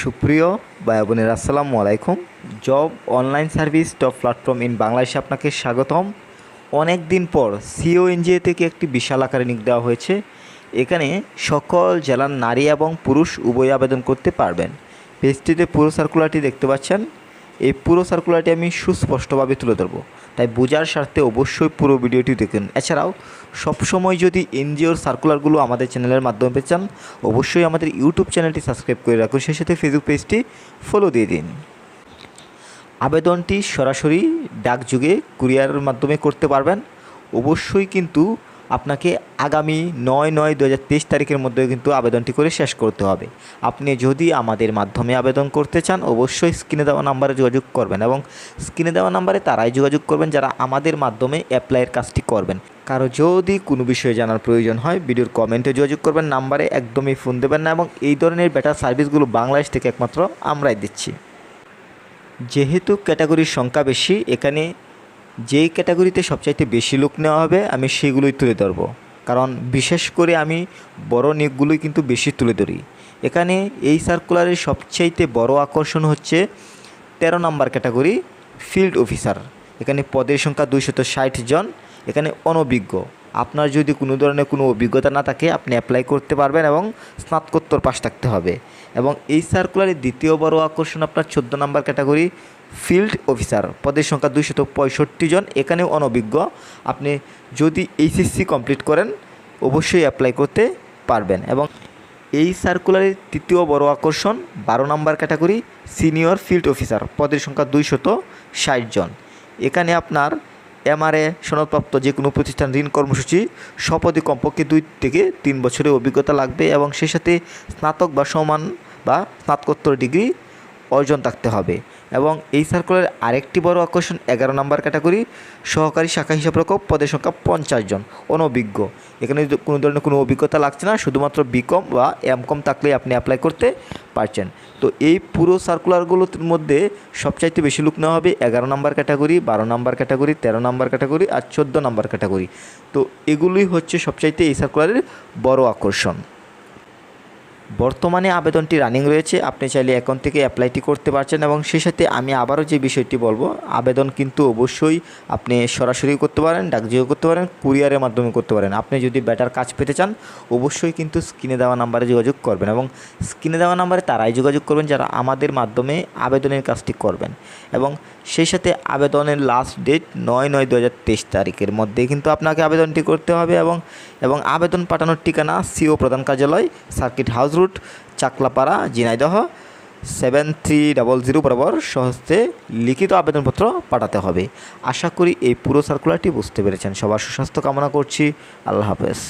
সুপ্রিয় ভাই বোনের, আসসালামু আলাইকুম। Job online service top platform in বাংলাদেশে আপনাকে স্বাগতম। অনেক দিন পর সিও এনজিও থেকে একটি বিশাল আকারে নিক দেওয়া হয়েছে। এখানে সকল জেলার নারী এবং পুরুষ উভয় আবেদন করতে পারবেন। পেজটিতে পুরো সার্কুলারটি দেখতে পাচ্ছেন। এই পুরো সার্কুলারটি আমি সুস্পষ্টভাবে তুলে ধরবো। তাই বোঝার স্বার্থে অবশ্যই পুরো ভিডিওটি দেখুন। এছাড়াও, সবসময় যদি এনজিওর সার্কুলারগুলো আমাদের চ্যানেলের মাধ্যমে পেতে চান, অবশ্যই আমাদের ইউটিউব চ্যানেলটি সাবস্ক্রাইব করে রাখুন। সেই সাথে ফেসবুক পেজটি ফলো দিয়ে দিন। আবেদনটি সরাসরি ডাকযুগে কুরিয়ারের মাধ্যমে করতে পারবেন। অবশ্যই কিন্তু আপনাকে আগামী নয় নয় দু তারিখের মধ্যে কিন্তু আবেদনটি করে শেষ করতে হবে। আপনি যদি আমাদের মাধ্যমে আবেদন করতে চান, অবশ্যই স্ক্রিনে দেওয়া নাম্বারে যোগাযোগ করবেন এবং স্ক্রিনে দেওয়া নাম্বারে তারাই যোগাযোগ করবেন যারা আমাদের মাধ্যমে অ্যাপ্লাইয়ের কাজটি করবেন। কারও যদি কোনো বিষয়ে জানার প্রয়োজন হয়, ভিডিওর কমেন্টে যোগাযোগ করবেন, নাম্বারে একদমই ফোন দেবেন না এবং এই ধরনের বেটার সার্ভিসগুলো বাংলাদেশ থেকে একমাত্র আমরাই দিচ্ছি। যেহেতু ক্যাটাগরির সংখ্যা বেশি, এখানে যেই ক্যাটাগরিতে সবচাইতে বেশি লোক নেওয়া হবে, আমি সেগুলোই তুলে ধরব। কারণ বিশেষ করে আমি বড় নিয়োগগুলোই কিন্তু বেশি তুলে ধরি। এখানে এই সার্কুলারের সবচাইতে বড় আকর্ষণ হচ্ছে তেরো নম্বর ক্যাটাগরি ফিল্ড অফিসার এখানে পদের সংখ্যা দুইশত ষাট জন, এখানে অনভিজ্ঞ। আপনার যদি কোনো ধরনের কোনো অভিজ্ঞতা না থাকে, আপনি অ্যাপ্লাই করতে পারবেন এবং স্নাতকোত্তর পাশ থাকতে হবে। এবং এই সার্কুলারের দ্বিতীয় বড় আকর্ষণ আপনার চোদ্দ নম্বর ক্যাটাগরি ফিল্ড অফিসার পদের সংখ্যা দুইশত পঁয়ষট্টি জন, এখানেও অনভিজ্ঞ। আপনি যদি এইচএসসি কমপ্লিট করেন, অবশ্যই অ্যাপ্লাই করতে পারবেন। এবং এই সার্কুলারের তৃতীয় বড় আকর্ষণ, বারো নম্বর ক্যাটাগরি সিনিয়র ফিল্ড অফিসার পদের সংখ্যা দুইশত ষাট জন। এখানে আপনার এমআরএ সনদপ্রাপ্ত যে কোনো প্রতিষ্ঠান ঋণ কর্মসূচি সপদে কমপক্ষে দুই থেকে তিন বছরের অভিজ্ঞতা লাগবে এবং সেই সাথে স্নাতক বা সমান বা স্নাতকোত্তর ডিগ্রি অর্জন থাকতে হবে। এবং এই সার্কুলারের আরেকটি বড় আকর্ষণ এগারো নম্বর ক্যাটাগরি সহকারী শাখা হিসাবরক্ষক পদের সংখ্যা পঞ্চাশ জন, অনভিজ্ঞ। এখানে কোনো ধরনের কোনো অভিজ্ঞতা লাগছে না, শুধুমাত্র বিকম বা এমকম থাকলেই আপনি অ্যাপ্লাই করতে পারছেন। তো এই পুরো সার্কুলারগুলোর মধ্যে সবচাইতে বেশি লোক নেওয়া হবে এগারো নম্বর ক্যাটাগরি বারো নম্বর ক্যাটাগরি তেরো নম্বর ক্যাটাগরি আর চোদ্দ নম্বর ক্যাটাগরি তো এগুলোই হচ্ছে সবচাইতে এই সার্কুলারের বড় আকর্ষণ। বর্তমানে আবেদনটি রানিং রয়েছে। আপনি চাইলে এখন থেকে অ্যাপ্লাইটি করতে পারছেন এবং সেই সাথে আমি আবারও যে বিষয়টি বলব, আবেদন কিন্তু অবশ্যই আপনি সরাসরি করতে পারেন, ডাকযোগে করতে পারেন কুরিয়ারের মাধ্যমে করতে পারেন। আপনি যদি ব্যাটার কাজ পেতে চান, অবশ্যই কিন্তু স্ক্রিনে দেওয়া নাম্বারে যোগাযোগ করবেন এবং স্ক্রিনে দেওয়া নাম্বারে তারাই যোগাযোগ করবেন যারা আমাদের মাধ্যমে আবেদনের কাজটি করবেন। এবং সেই সাথে আবেদনের লাস্ট ডেট নয় নয় দু তারিখের মধ্যে কিন্তু আপনাকে আবেদনটি করতে হবে এবং এবং আবেদন পাঠানোর ঠিকানা সিও প্রধান কার্যালয় circuit house route, Chaklapara Jhenaidah seven three double zero বরাবর সহস্তে লিখিত আবেদনপত্র পাঠাতে হবে। আশা করি এই পুরো সার্কুলারটি বুঝতে পেরেছেন। সবার সুস্বাস্থ্য কামনা করছি। আল্লাহ হাফেজ।